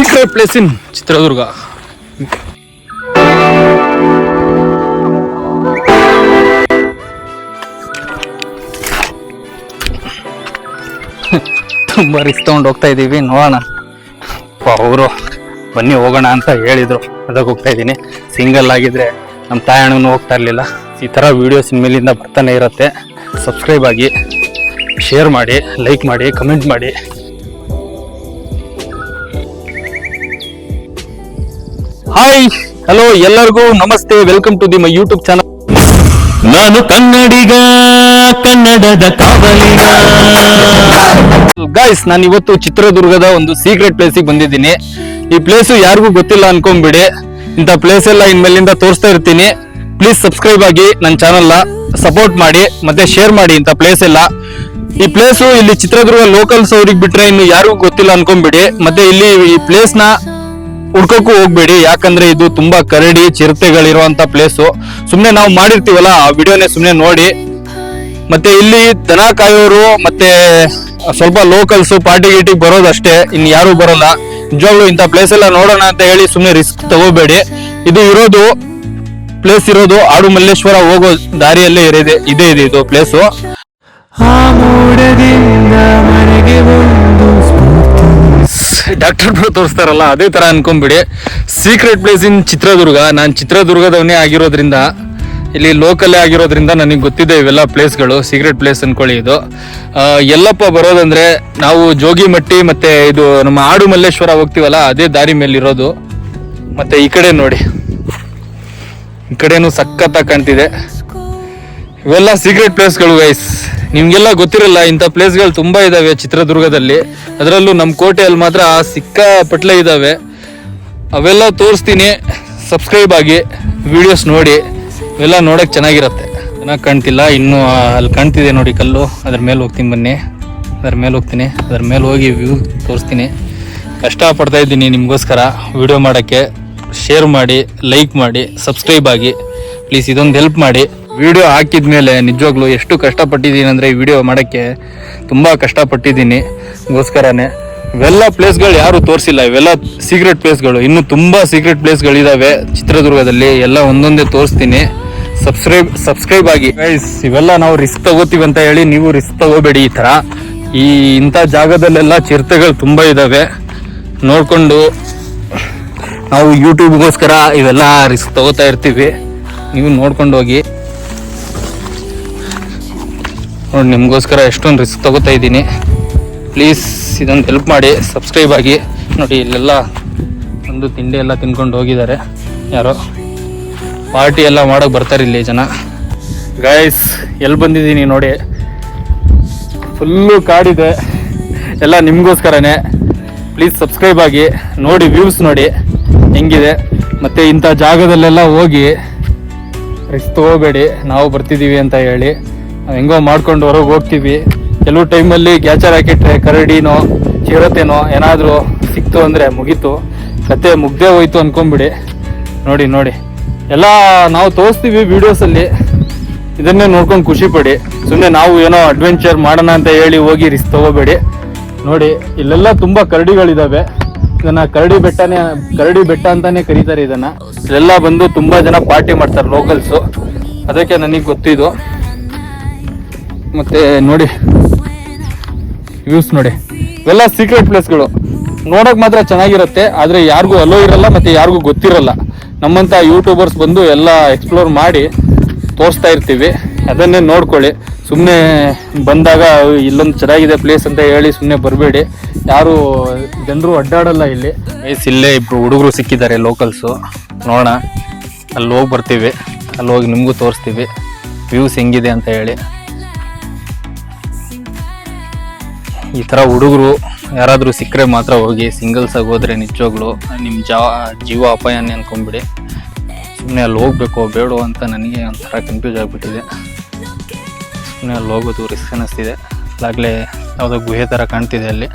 Secret place in Chitradurga ತುಂಬ risk ತಗೊಂಡು ಹೋಗ್ತಾ ಇದ್ದೀವಿ ನೋಡೋಣ. ಅವರು ಬನ್ನಿ ಹೋಗೋಣ ಅಂತ ಹೇಳಿದ್ರು. ಅದಕ್ಕೆ ಹೋಗ್ತಾ ಇದ್ದೀನಿ ಸಿಂಗಲ್ ಆಗಿದ್ರೆ ನಮ್ಮ ತಾಯಣ್ಣನೂ ಹೋಗ್ತಾ ಇರಲಿಲ್ಲ. ಈ ಥರ ವೀಡಿಯೋಸ್ ಮೇಲಿಂದ ಬರ್ತಾನೆ ಇರುತ್ತೆ. ಸಬ್ಸ್ಕ್ರೈಬ್ ಆಗಿ ಶೇರ್ ಮಾಡಿ ಲೈಕ್ ಮಾಡಿ ಕಮೆಂಟ್ ಮಾಡಿ. ಹಾಯ್ ಹಲೋ ಎಲ್ಲರಿಗೂ ನಮಸ್ತೆ welcome to the my YouTube channel ನಾನು ಕನ್ನಡಿಗ ಕನ್ನಡದ ಕಾವಲಿಗ. ಗಾಯ್ಸ್ ನಾನು ಇವತ್ತು ಚಿತ್ರದುರ್ಗದ ಒಂದು ಸೀಕ್ರೆಟ್ ಪ್ಲೇಸಿಗೆ ಬಂದಿದ್ದೀನಿ. ಈ ಪ್ಲೇಸು ಯಾರಿಗೂ ಗೊತ್ತಿಲ್ಲ ಅನ್ಕೊಂಬಿಡಿ ಇಂಥ ಪ್ಲೇಸ್ ಎಲ್ಲ ಇನ್ಮೇಲಿಂದ ತೋರಿಸ್ತಾ ಇರ್ತೀನಿ. ಪ್ಲೀಸ್ ಸಬ್ಸ್ಕ್ರೈಬ್ ಆಗಿ ನನ್ನ ಚಾನಲ್ನ ಸಪೋರ್ಟ್ ಮಾಡಿ ಮತ್ತೆ ಶೇರ್ ಮಾಡಿ ಇಂಥ ಪ್ಲೇಸ್ ಎಲ್ಲ. ಈ ಪ್ಲೇಸು ಇಲ್ಲಿ ಚಿತ್ರದುರ್ಗ ಲೋಕಲ್ಸ್ ಅವ್ರಿಗೆ ಬಿಟ್ರೆ ಇನ್ನು ಯಾರಿಗೂ ಗೊತ್ತಿಲ್ಲ ಅನ್ಕೊಂಬಿಡಿ ಮತ್ತೆ ಇಲ್ಲಿ ಈ ಪ್ಲೇಸ್ನ ಹುಡ್ಕೋಕ್ಕೂ ಹೋಗ್ಬೇಡಿ, ಯಾಕಂದ್ರೆ ಇದು ತುಂಬಾ ಕರಡಿ ಚಿರತೆಗಳಿರುವಂತ ಪ್ಲೇಸು ಸುಮ್ನೆ ನಾವು ಮಾಡಿರ್ತೀವಲ್ಲ ಆ ವಿಡಿಯೋನೇ ಸುಮ್ನೆ ನೋಡಿ. ಮತ್ತೆ ಇಲ್ಲಿ ದನ ಕಾಯೋರು ಮತ್ತೆ ಸ್ವಲ್ಪ ಲೋಕಲ್ಸ್ ಪಾರ್ಟಿ ಗೀಟಿಗೆ ಬರೋದಷ್ಟೇ, ಇನ್ ಯಾರು ಬರೋಲ್ಲ. ನಿಜವಾಗ್ಲು ಇಂಥ ಪ್ಲೇಸ್ ಎಲ್ಲ ನೋಡೋಣ ಅಂತ ಹೇಳಿ ಸುಮ್ನೆ ರಿಸ್ಕ್ ತಗೋಬೇಡಿ. ಇದು ಇರೋದು ಪ್ಲೇಸ್ ಇರೋದು ಆಡು ಮಲ್ಲೇಶ್ವರ ಹೋಗೋ ದಾರಿಯಲ್ಲೇ ಇರಿದೆ, ಇದೆ ಇದೆ ಇದು ಪ್ಲೇಸು ಮನೆಗೆ ತೋರಿಸ್ತಾರಲ್ಲ, ಅದೇ ಥರ ಅನ್ಕೊಂಬಿಡಿ ಸೀಕ್ರೆಟ್ ಪ್ಲೇಸ್ ಇನ್ ಚಿತ್ರದುರ್ಗ, ನಾನು ಚಿತ್ರದುರ್ಗದವನೇ ಆಗಿರೋದ್ರಿಂದ, ಇಲ್ಲಿ ಲೋಕಲ್ಲೇ ಆಗಿರೋದ್ರಿಂದ ನನಗೆ ಗೊತ್ತಿದೆ ಇವೆಲ್ಲ ಪ್ಲೇಸ್ಗಳು ಸೀಕ್ರೆಟ್ ಪ್ಲೇಸ್ ಅನ್ಕೊಳ್ಳಿ ಇದು. ಎಲ್ಲಪ್ಪ ಬರೋದಂದ್ರೆ ನಾವು ಜೋಗಿಮಟ್ಟಿ ಮತ್ತೆ ಇದು ನಮ್ಮ ಆಡು ಮಲ್ಲೇಶ್ವರ ಹೋಗ್ತೀವಲ್ಲ, ಅದೇ ದಾರಿ ಮೇಲಿರೋದು. ಮತ್ತೆ ಈ ಕಡೆ ನೋಡಿ. ಈ ಕಡೆನೂ ಸಖತ್ತಾಗಿ ಕಾಣ್ತಿದೆ. ಇವೆಲ್ಲ ಸೀಕ್ರೆಟ್ ಪ್ಲೇಸ್ಗಳು ಗೈಸ್ ನಿಮಗೆಲ್ಲ ಗೊತ್ತಿರಲ್ಲ, ಇಂಥ ಪ್ಲೇಸ್ಗಳು ತುಂಬಾ ಇದಾವೆ ಚಿತ್ರದುರ್ಗದಲ್ಲಿ. ಅದರಲ್ಲೂ ನಮ್ಮ ಕೋಟೆಯಲ್ಲಿ ಮಾತ್ರ ಸಿಕ್ಕ ಪಟ್ಲೆ ಇದಾವೆ. ಅವೆಲ್ಲ ತೋರಿಸ್ತೀನಿ. ಸಬ್ಸ್ಕ್ರೈಬ್ ಆಗಿ ವಿಡಿಯೋಸ್ ನೋಡಿ. ಇವೆಲ್ಲ ನೋಡಕ್ ಚೆನ್ನಾಗಿರುತ್ತೆ. ಚೆನ್ನಾಗಿ ಕಾಣ್ತಿಲ್ಲ, ಇನ್ನು ಅಲ್ಲಿ ಕಾಣ್ತಿದೆ ನೋಡಿ ಕಲ್ಲು. ಅದ್ರ ಮೇಲೆ ಹೋಗ್ತೀನಿ ಬನ್ನಿ. ಅದ್ರ ಮೇಲೆ ಹೋಗ್ತೀನಿ. ಅದ್ರ ಮೇಲೆ ಹೋಗಿ ವ್ಯೂ ತೋರಿಸ್ತೀನಿ. ಕಷ್ಟ ಪಡ್ತಾ ಇದ್ದೀನಿ ನಿಮಗೋಸ್ಕರ ವಿಡಿಯೋ ಮಾಡೋಕ್ಕೆ. ಶೇರ್ ಮಾಡಿ ಲೈಕ್ ಮಾಡಿ ಸಬ್ಸ್ಕ್ರೈಬ್ ಆಗಿ. ಪ್ಲೀಸ್ ಇದೊಂದು ಹೆಲ್ಪ್ ಮಾಡಿ. ವಿಡಿಯೋ ಹಾಕಿದ ಮೇಲೆ ನಿಜವಾಗ್ಲೂ ಎಷ್ಟು ಕಷ್ಟಪಟ್ಟಿದ್ದೀನಿ ಅಂದರೆ ಈ ವಿಡಿಯೋ ಮಾಡೋಕ್ಕೆ ತುಂಬ ಕಷ್ಟಪಟ್ಟಿದ್ದೀನಿ. ಗೋಸ್ಕರನೇ. ಇವೆಲ್ಲ ಪ್ಲೇಸ್ಗಳು ಯಾರು ತೋರಿಸಿಲ್ಲ. ಇವೆಲ್ಲ ಸೀಕ್ರೆಟ್ ಪ್ಲೇಸ್ಗಳು ಇನ್ನು ತುಂಬ ಸೀಕ್ರೆಟ್ ಪ್ಲೇಸ್ಗಳಿದ್ದಾವೆ ಚಿತ್ರದುರ್ಗದಲ್ಲಿ ಎಲ್ಲ ಒಂದೊಂದೇ ತೋರಿಸ್ತೀನಿ. ಸಬ್ಸ್ಕ್ರೈಬ್ ಸಬ್ಸ್ಕ್ರೈಬ್ ಆಗಿ. ಇವೆಲ್ಲ ನಾವು ರಿಸ್ಕ್ ತಗೋತೀವಿ ಅಂತ ಹೇಳಿ ನೀವು ರಿಸ್ಕ್ ತಗೋಬೇಡಿ ಈ ಥರ ಈ ಇಂಥ ಜಾಗದಲ್ಲೆಲ್ಲ ಚಿರತೆಗಳು ತುಂಬ ಇದಾವೆ. ನೋಡಿಕೊಂಡು ನಾವು ಯೂಟ್ಯೂಬ್ಗೋಸ್ಕರ ಇವೆಲ್ಲ ರಿಸ್ಕ್ ತಗೋತಾ ಇರ್ತೀವಿ. ನೀವು ನೋಡ್ಕೊಂಡು ಹೋಗಿ. ನೋಡಿ, ನಿಮಗೋಸ್ಕರ ಎಷ್ಟೊಂದು ರಿಸ್ಕ್ ತಗೋತಾ ಇದ್ದೀನಿ. ಪ್ಲೀಸ್ ಇದೊಂದು ಹೆಲ್ಪ್ ಮಾಡಿ ಸಬ್ಸ್ಕ್ರೈಬ್ ಆಗಿ. ನೋಡಿ, ಇಲ್ಲೆಲ್ಲ ಒಂದು ತಿಂಡಿ ಎಲ್ಲ ತಿನ್ಕೊಂಡು ಹೋಗಿದ್ದಾರೆ. ಯಾರೋ ಪಾರ್ಟಿ ಎಲ್ಲ ಮಾಡೋಕೆ ಬರ್ತಾರೆ ಇಲ್ಲಿ ಜನ. ಗಾಯ್ಸ್ ಎಲ್ಲಿ ಬಂದಿದ್ದೀನಿ ನೋಡಿ. ಫುಲ್ಲು ಕಾಡಿದೆ. ಎಲ್ಲ ನಿಮಗೋಸ್ಕರನೇ. ಪ್ಲೀಸ್ ಸಬ್ಸ್ಕ್ರೈಬ್ ಆಗಿ. ನೋಡಿ ವ್ಯೂಸ್ ನೋಡಿ. ಹೆಂಗಿದೆ? ಮತ್ತು ಇಂಥ ಜಾಗದಲ್ಲೆಲ್ಲ ಹೋಗಿ ರಿಸ್ಕ್ ತಗೋಬೇಡಿ. ನಾವು ಬರ್ತಿದ್ದೀವಿ ಅಂತ ಹೇಳಿ. ಹೆಂಗೋ ಮಾಡ್ಕೊಂಡು ಹೊರಗೆ ಹೋಗ್ತೀವಿ. ಕೆಲವು ಟೈಮಲ್ಲಿ ಗ್ಯಾಚರ್ ಹಾಕಿಟ್ರೆ ಕರಡಿನೋ, ಚಿರತೆನೋ ಏನಾದರೂ ಸಿಕ್ತು ಅಂದರೆ ಮುಗೀತು. ಕತೆ ಮುಗ್ದೇ ಹೋಯ್ತು ಅನ್ಕೊಂಬಿಡಿ. ನೋಡಿ ನೋಡಿ. ಎಲ್ಲ ನಾವು ತೋರಿಸ್ತೀವಿ ವಿಡಿಯೋಸಲ್ಲಿ. ಇದನ್ನೇ ನೋಡ್ಕೊಂಡು ಖುಷಿ ಪಡಿ. ಸುಮ್ಮನೆ ನಾವು ಏನೋ ಅಡ್ವೆಂಚರ್ ಮಾಡೋಣ ಅಂತ ಹೇಳಿ ಹೋಗಿ ರಿಸ್ಕ್ ತಗೋಬೇಡಿ. ನೋಡಿ, ಇಲ್ಲೆಲ್ಲ ತುಂಬ ಕರಡಿಗಳಿದ್ದಾವೆ ಇದನ್ನ ಕರಡಿ ಬೆಟ್ಟನೇ, ಕರಡಿ ಬೆಟ್ಟ ಅಂತಾನೆ ಕರೀತಾರೆ ಇದನ್ನ. ಇಲ್ಲೆಲ್ಲ ಬಂದು ತುಂಬಾ ಜನ ಪಾರ್ಟಿ ಮಾಡ್ತಾರೆ ಲೋಕಲ್ಸ್ ಅದಕ್ಕೆ ನನಗೆ ಗೊತ್ತಿದ್ದು ಮತ್ತೆ ನೋಡಿ. ವ್ಯೂಸ್ ನೋಡಿ. ಇವೆಲ್ಲ ಸೀಕ್ರೆಟ್ ಪ್ಲೇಸ್ಗಳು ನೋಡಕ್ ಮಾತ್ರ ಚೆನ್ನಾಗಿರುತ್ತೆ, ಆದ್ರೆ ಯಾರಿಗೂ ಅಲೋ ಇರಲ್ಲ ಮತ್ತೆ ಯಾರಿಗೂ ಗೊತ್ತಿರಲ್ಲ. ನಮ್ಮಂತ ಯೂಟ್ಯೂಬರ್ಸ್ ಬಂದು ಎಲ್ಲ ಎಕ್ಸ್ಪ್ಲೋರ್ ಮಾಡಿ ತೋರಿಸ್ತಾ ಇರ್ತೀವಿ. ಅದನ್ನೇ ನೋಡ್ಕೊಳ್ಳಿ. ಸುಮ್ಮನೆ ಬಂದಾಗ ಇಲ್ಲೊಂದು ಚೆನ್ನಾಗಿದೆ ಪ್ಲೇಸ್ ಅಂತ ಹೇಳಿ ಸುಮ್ಮನೆ ಬರಬೇಡಿ. ಯಾರು, ಜನರು ಅಡ್ಡಾಡಲ್ಲ ಇಲ್ಲಿ. ಪ್ಲೇಸ್ ಇಲ್ಲೇ ಇಬ್ರು ಹುಡುಗರು ಸಿಕ್ಕಿದ್ದಾರೆ ಲೋಕಲ್ಸು ನೋಡೋಣ. ಅಲ್ಲಿ ಹೋಗಿ ಬರ್ತೀವಿ. ಅಲ್ಲಿ ಹೋಗಿ ನಿಮಗೂ ತೋರಿಸ್ತೀವಿ. ವ್ಯೂಸ್ ಹೆಂಗಿದೆ ಅಂತ ಹೇಳಿ. ಈ ಥರ ಹುಡುಗರು ಯಾರಾದರೂ ಸಿಕ್ಕರೆ ಮಾತ್ರ ಹೋಗಿ ಸಿಂಗಲ್ಸಾಗಿ ಹೋದರೆ ನಿಜವಾಗ್ಲು ನಿಮ್ಮ ಜಾ, ಜೀವ ಅಪಾಯನೇ ಅಂದ್ಕೊಂಬಿಡಿ ಸುಮ್ಮನೆ ಅಲ್ಲಿ ಹೋಗ್ಬೇಕು, ಬೇಡೋ ಅಂತ ನನಗೆ ಒಂಥರ ಕನ್ಫ್ಯೂಸ್ ಆಗಿಬಿಟ್ಟಿದೆ. ಸುಮ್ಮನೆ ಅಲ್ಲಿ ಹೋಗೋದು ರಿಸ್ಕ್ ಅನ್ನಿಸ್ತಿದೆ. ಅಲ್ಲಾಗಲೇ ಯಾವುದೋ ಗುಹೆ ಥರ ಕಾಣ್ತಿದೆ ಅಲ್ಲಿ.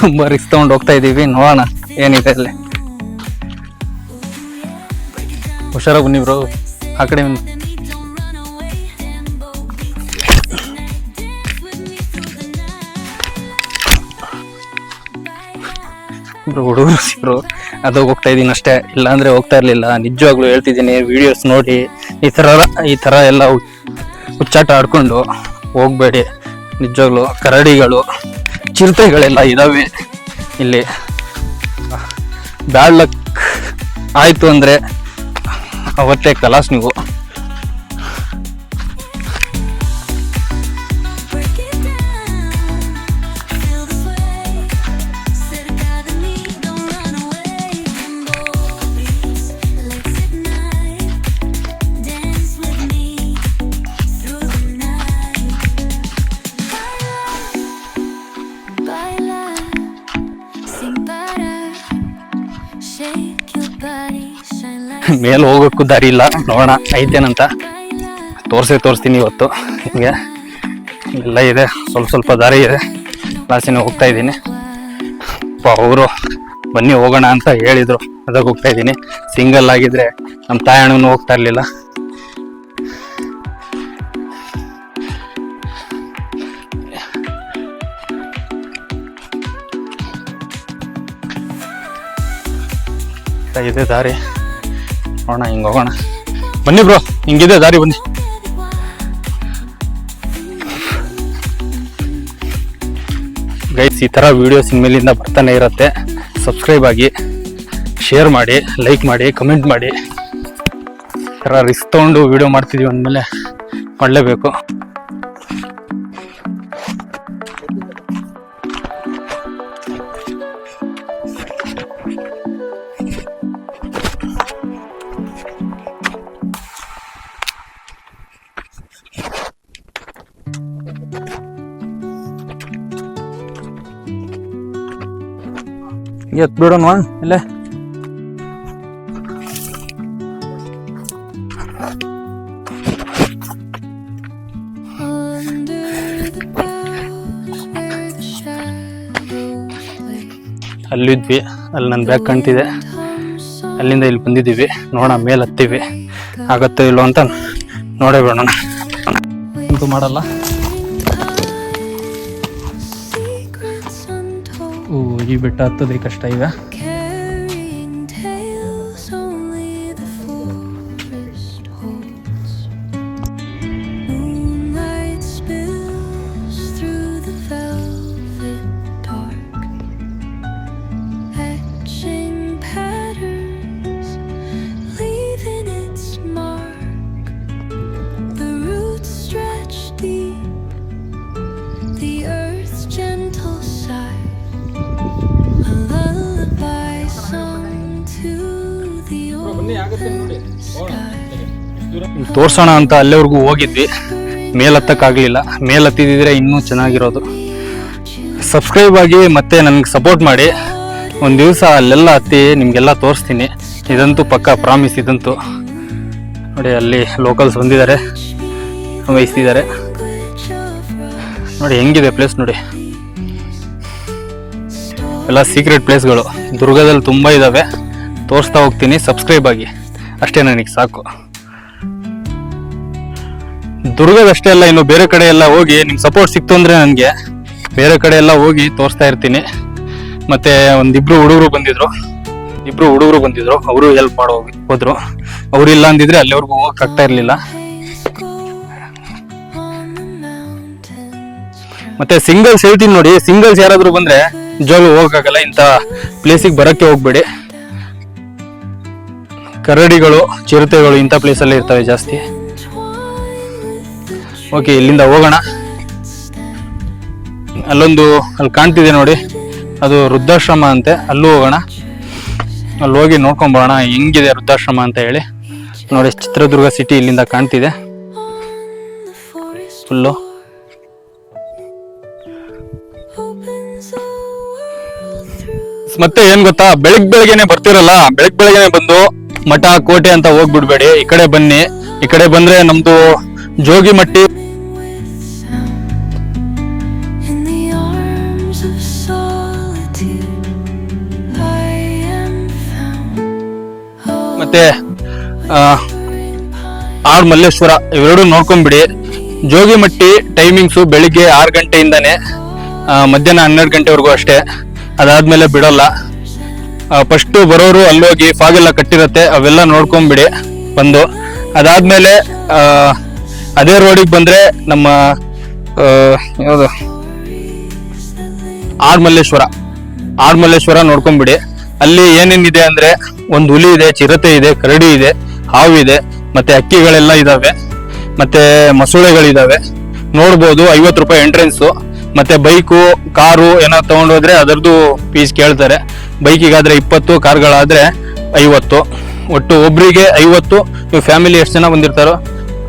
ತುಂಬ ರಿಸ್ಕ್ ತಗೊಂಡು ಹೋಗ್ತಾ ಇದ್ದೀವಿ ನೋಡೋಣ ಏನಿದೆ ಅಲ್ಲಿ. ಹುಷಾರ ಬನ್ನಿ ಬ್ರೋ ಆ ಕಡೆ ಹುಡುಗರು ಸಿಕ್ಕರು ಅದು ಹೋಗ್ತಾ ಇದ್ದೀನಿ ಅಷ್ಟೇ. ಇಲ್ಲಾಂದ್ರೆ ಹೋಗ್ತಾ ಇರ್ಲಿಲ್ಲ. ನಿಜವಾಗ್ಲೂ ಹೇಳ್ತಿದ್ದೀನಿ ವಿಡಿಯೋಸ್ ನೋಡಿ, ಈ ತರ ಈ ತರ ಎಲ್ಲ ಹುಚ್ಚಾಟ ಆಡ್ಕೊಂಡು ಹೋಗ್ಬೇಡಿ. ನಿಜವಾಗ್ಲೂ ಕರಡಿಗಳು. ಚಿರತೆಗಳೆಲ್ಲ ಇದಾವೆ. ಇಲ್ಲಿ ಬ್ಯಾಡ್ ಲಕ್ ಆಯಿತು ಅಂದರೆ ಅವತ್ತೇ ಕಲಾಸ್ ನೀವು. ಮೇಲೆ ಹೋಗೋಕ್ಕೂ ದಾರಿ ಇಲ್ಲ. ನೋಡೋಣ, ಐತೇನಂತ. ತೋರಿಸಿ ತೋರಿಸ್ತೀನಿ ಇವತ್ತು. ನಿಮಗೆ ಎಲ್ಲ ಇದೆ. ಸ್ವಲ್ಪ ಸ್ವಲ್ಪ ದಾರಿ ಇದೆ. ಲಾಸ್ಟಿನ ಹೋಗ್ತಾ ಇದ್ದೀನಿ. ಅವರು ಬನ್ನಿ ಹೋಗೋಣ ಅಂತ ಹೇಳಿದ್ರು. ಅದಕ್ಕೆ ಹೋಗ್ತಾ ಇದ್ದೀನಿ. ಸಿಂಗಲ್ ಆಗಿದ್ರೆ ನಮ್ಮ ತಾಯಣ್ಣನು ಹೋಗ್ತಾ ಇರಲಿಲ್ಲ. ಇದೆ ದಾರಿ. ನೋಡೋಣ ಹಿಂಗೆ ಹೋಗೋಣ. ಬನ್ನಿ ಬ್ರೋ ಹಿಂಗಿದೆ ದಾರಿ, ಬನ್ನಿ. ಗೈಸ್ ಈ ಥರ ವೀಡಿಯೋಸ್ ಇನ್ಮೇಲಿಂದ ಬರ್ತಾನೆ ಇರುತ್ತೆ. ಸಬ್ಸ್ಕ್ರೈಬ್ ಆಗಿ ಶೇರ್ ಮಾಡಿ ಲೈಕ್ ಮಾಡಿ ಕಮೆಂಟ್ ಮಾಡಿ. ಈ ಥರ ರಿಸ್ಕ್ ತೊಗೊಂಡು ವಿಡಿಯೋ ಮಾಡ್ತಿದೀವಿ ಅಂದಮೇಲೆ ಮಾಡಲೇಬೇಕು. ಎತ್ ಬಿಡೋಣ ಇಲ್ಲ. ಅಲ್ಲಿದ್ವಿ ಅಲ್ಲಿ ನನ್ನ ಬ್ಯಾಗ್ ಕಾಣ್ತಿದೆ ಅಲ್ಲಿಂದ ಇಲ್ಲಿ ಬಂದಿದ್ದೀವಿ ನೋಡೋಣ ಮೇಲೆ ಹತ್ತೀವಿ. ಆಗತ್ತೋ ಇಲ್ಲೋ ಅಂತ ನೋಡೇ ಬಿಡೋಣ. ಇದು ಮಾಡಲ್ಲ. ಈ ಬೆಟ್ಟ ಹತ್ತೋದೇ ಕಷ್ಟ ಈಗ ತೋರ್ಸೋಣ ಅಂತ ಅಲ್ಲಿವರೆಗೂ ಹೋಗಿದ್ವಿ. ಮೇಲತ್ತಕ್ಕಾಗಲಿಲ್ಲ. ಮೇಲತ್ತಿದ್ದರೆ ಇನ್ನೂ ಚೆನ್ನಾಗಿರೋದು. ಸಬ್ಸ್ಕ್ರೈಬ್ ಆಗಿ ಮತ್ತೆ ನನಗೆ ಸಪೋರ್ಟ್ ಮಾಡಿ. ಒಂದು ದಿವಸ ಅಲ್ಲೆಲ್ಲ ಹತ್ತಿ ನಿಮಗೆಲ್ಲ ತೋರಿಸ್ತೀನಿ. ಇದಂತೂ ಪಕ್ಕ ಪ್ರಾಮಿಸ್ ಇದಂತೂ. ನೋಡಿ, ಅಲ್ಲಿ ಲೋಕಲ್ಸ್ ಬಂದಿದ್ದಾರೆ. ವಹಿಸ್ತಿದ್ದಾರೆ. ನೋಡಿ, ಹೆಂಗಿದೆ ಪ್ಲೇಸ್ ನೋಡಿ. ಎಲ್ಲ ಸೀಕ್ರೆಟ್ ಪ್ಲೇಸ್ಗಳು ದುರ್ಗದಲ್ಲಿ ತುಂಬ ಇದ್ದಾವೆ ತೋರಿಸ್ತಾ ಹೋಗ್ತೀನಿ. ಸಬ್ಸ್ಕ್ರೈಬ್ ಆಗಿ. ಅಷ್ಟೇ ನನಗೆ ಸಾಕು. ದುರ್ಗದಷ್ಟೇ ಅಲ್ಲ, ಇನ್ನು ಬೇರೆ ಕಡೆ ಎಲ್ಲ ಹೋಗಿ ನಿಮ್ಗೆ ಸಪೋರ್ಟ್ ಸಿಕ್ತು ಅಂದರೆ ನನಗೆ. ಬೇರೆ ಕಡೆ ಎಲ್ಲ ಹೋಗಿ ತೋರಿಸ್ತಾ ಇರ್ತೀನಿ. ಮತ್ತೆ ಒಂದಿಬ್ರು ಹುಡುಗರು ಬಂದಿದ್ರು. ಇಬ್ರು ಹುಡುಗರು ಬಂದಿದ್ರು. ಅವರು ಹೆಲ್ಪ್ ಮಾಡೋ ಹೋದ್ರು. ಅವ್ರು ಇಲ್ಲ ಅಂದಿದ್ರೆ ಅಲ್ಲಿವರೆಗೂ ಹೋಗಕ್ ಆಗ್ತಾ ಇರ್ಲಿಲ್ಲ. ಮತ್ತೆ ಸಿಂಗಲ್ಸ್ ಹೇಳ್ತೀನಿ ನೋಡಿ. ಸಿಂಗಲ್ಸ್ ಯಾರಾದರೂ ಬಂದ್ರೆ ಜೋಗ ಹೋಗಕ್ಕಾಗಲ್ಲ ಇಂಥ ಪ್ಲೇಸಿಗೆ ಬರಕ್ಕೆ ಹೋಗ್ಬೇಡಿ. ಕರಡಿಗಳು, ಚಿರತೆಗಳು ಇಂಥ ಪ್ಲೇಸಲ್ಲೇ ಇರ್ತವೆ ಜಾಸ್ತಿ. ಓಕೆ ಇಲ್ಲಿಂದ ಹೋಗೋಣ. ಅಲ್ಲೊಂದು, ಅಲ್ಲಿ ಕಾಣ್ತಿದೆ ನೋಡಿ. ಅದು ವೃದ್ಧಾಶ್ರಮ ಅಂತೆ, ಅಲ್ಲೂ ಹೋಗೋಣ. ಅಲ್ಲಿ ಹೋಗಿ ಬರೋಣ, ಹೆಂಗಿದೆ ವೃದ್ಧಾಶ್ರಮ ಅಂತ ಹೇಳಿ. ನೋಡಿ ಚಿತ್ರದುರ್ಗ ಸಿಟಿ ಇಲ್ಲಿಂದ ಕಾಣ್ತಿದೆ. ಫುಲ್ಲು ಮತ್ತೆ ಏನ್ ಗೊತ್ತಾ, ಬೆಳಗ್ ಬೆಳಗ್ಗೆನೆ ಬರ್ತಿರಲ್ಲ, ಬೆಳಗ್ ಬೆಳಗ್ಗೆನೆ ಬಂದು ಮಠ, ಕೋಟೆ ಅಂತ ಹೋಗ್ಬಿಡ್ಬೇಡಿ. ಈ ಕಡೆ ಬನ್ನಿ. ಈ ಕಡೆ ಬಂದ್ರೆ ನಮ್ದು ಜೋಗಿಮಟ್ಟಿ ಮತ್ತೆ ಆರ್ ಮಲ್ಲೇಶ್ವರ ಇವೆರಡು ನೋಡ್ಕೊಂಡ್ಬಿಡಿ ಜೋಗಿಮಟ್ಟಿ ಟೈಮಿಂಗ್ಸು ಬೆಳಿಗ್ಗೆ ಆರು ಗಂಟೆಯಿಂದನೇ ಮಧ್ಯಾಹ್ನ ಹನ್ನೆರಡು ಗಂಟೆವರೆಗೂ ಅಷ್ಟೇ. ಅದಾದಮೇಲೆ ಬಿಡೋಲ್ಲ. ಫಸ್ಟು ಬರೋರು ಅಲ್ಲೋಗಿ ಫಾಗೆಲ್ಲ ಕಟ್ಟಿರುತ್ತೆ, ಅವೆಲ್ಲ ನೋಡ್ಕೊಂಬಿಡಿ ಬಂದು. ಅದಾದಮೇಲೆ ಅದೇ ರೋಡಿಗೆ ಬಂದರೆ ನಮ್ಮ ಯಾವುದು? ಆಡ್ಮಲ್ಲೇಶ್ವರ ಆಡ್ಮಲ್ಲೇಶ್ವರ ನೋಡ್ಕೊಂಬಿಡಿ. ಅಲ್ಲಿ ಏನೇನಿದೆ ಅಂದ್ರೆ ಒಂದು ಹುಲಿ ಇದೆ ಚಿರತೆ ಇದೆ ಕರಡಿ ಇದೆ ಹಾವು ಇದೆ ಮತ್ತೆ ಅಕ್ಕಿಗಳೆಲ್ಲ ಇದಾವೆ ಮತ್ತೆ ಮಸೂಳೆಗಳಿದಾವೆ. ನೋಡ್ಬೋದು ಐವತ್ತು ರೂಪಾಯಿ ಎಂಟ್ರೆನ್ಸು ಮತ್ತೆ ಬೈಕು ಕಾರು ಏನೋ ತಗೊಂಡೋದ್ರೆ ಅದರದ್ದು ಫೀಸ್ ಕೇಳ್ತಾರೆ. ಬೈಕಿಗಾದ್ರೆ ಇಪ್ಪತ್ತು ಕಾರ್ಗಳಾದ್ರೆ ಐವತ್ತು. ಒಟ್ಟು ಒಬ್ರಿಗೆ ಐವತ್ತು ನೀವು ಫ್ಯಾಮಿಲಿ ಎಷ್ಟು ಜನ ಬಂದಿರ್ತಾರೋ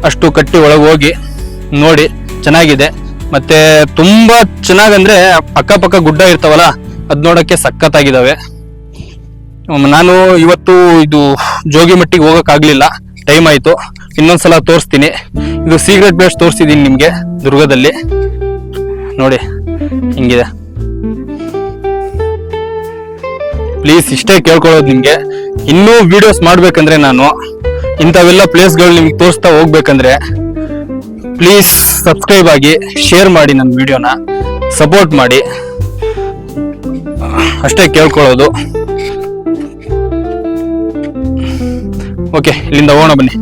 ಅಷ್ಟು ಕಟ್ಟಿ ಒಳಗೆ ಹೋಗಿ ನೋಡಿ ಚೆನ್ನಾಗಿದೆ. ಮತ್ತೆ ತುಂಬಾ ಚೆನ್ನಾಗಂದ್ರೆ ಅಕ್ಕಪಕ್ಕ ಗುಡ್ಡ ಇರ್ತಾವಲ್ಲ ಅದು ನೋಡಕ್ಕೆ ಸಖತ್ತಾಗಿದಾವೆ. ಹ್ಮ್, ನಾನು ಇವತ್ತು ಇದು ಜೋಗಿಮಟ್ಟಿಗೆ ಹೋಗಕ್ ಆಗ್ಲಿಲ್ಲ ಟೈಮ್ ಆಯ್ತು. ಇನ್ನೊಂದ್ಸಲ ತೋರಿಸ್ತೀನಿ. ಇದು ಸೀಕ್ರೆಟ್ ಪ್ಲೇಸ್ ತೋರಿಸಿದೀನಿ ನಿಮಗೆ, ದುರ್ಗದಲ್ಲಿ. ನೋಡಿ, ಹಿಂಗಿದೆ. ಪ್ಲೀಸ್ ಇಷ್ಟೇ ಕೇಳ್ಕೊಳ್ಳೋದು ನಿಮಗೆ. ಇನ್ನೂ ವಿಡಿಯೋಸ್ ಮಾಡ್ಬೇಕಂದ್ರೆ ನಾನು, ಇಂಥವೆಲ್ಲ ಪ್ಲೇಸ್ಗಳು ನಿಮ್ಗೆ ತೋರಿಸ್ತಾ ಹೋಗ್ಬೇಕಂದ್ರೆ ಪ್ಲೀಸ್ ಸಬ್ಸ್ಕ್ರೈಬ್ ಆಗಿ ಶೇರ್ ಮಾಡಿ ನನ್ನ ವಿಡಿಯೋನ ಸಪೋರ್ಟ್ ಮಾಡಿ. ಅಷ್ಟೇ ಕೇಳ್ಕೊಳ್ಳೋದು. ಓಕೆ ಇಲ್ಲಿಂದ ಹೋಗೋಣ ಬನ್ನಿ.